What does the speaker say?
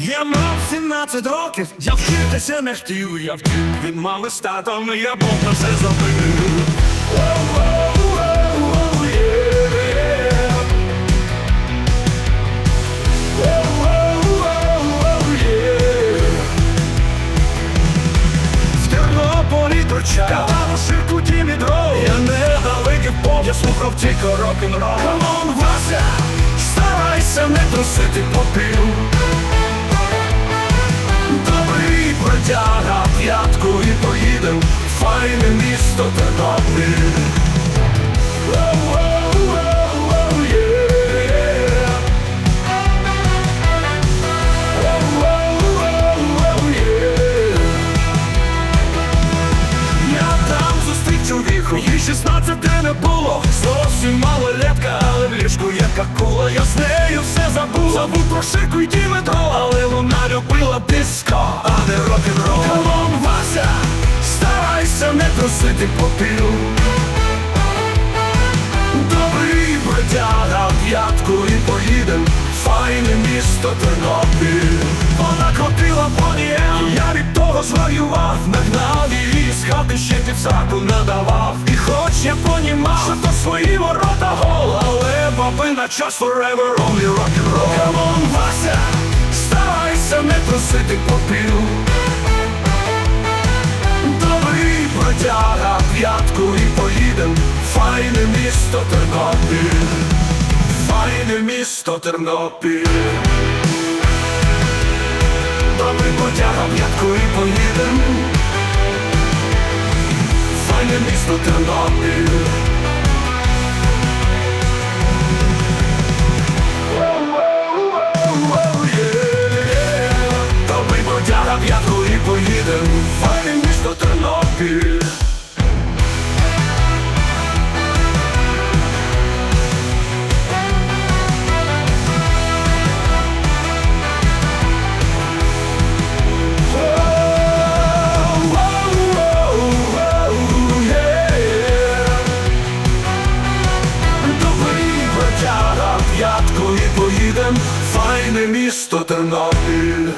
Я мав 17 років, я вчитися не хотів, я втік від мами з татом, і я Бог на все забив. В Тернополі торчав Калашику Дімідров Я ненавидів поп, я слухав тільки рок-н-рол Камон, Вася, старайся не трусити попів Добрий бродяга, п'ятку і поїдем. В Файне місто Тернопіль є. Є. Я там зустрів чоловіку, їй 16 не було. Зовсім малолетка, але в ліжку яка кула. Я з нею все забув, забув про шику й діметро Але вона любила диско, трусити попіл Добрий бродяга, п'ятку і поїдем Файне місто Тернопіль. Вона крутила понієм, я від того звоював Нагнав її з хати ще півсаку надавав. І хоч я понімав, що то свої ворота гол Але баби на час forever, only rock and roll. On, Вася, старайся не трусити попіл Файне місто Тернопіль Файне місто Тернопіль Добрий бродяга, п'ятку і поїдем Файне місто Тернопіль. Добрий бродяга, п'ятку і поїдем і поїдем. Файне місто Тернопіль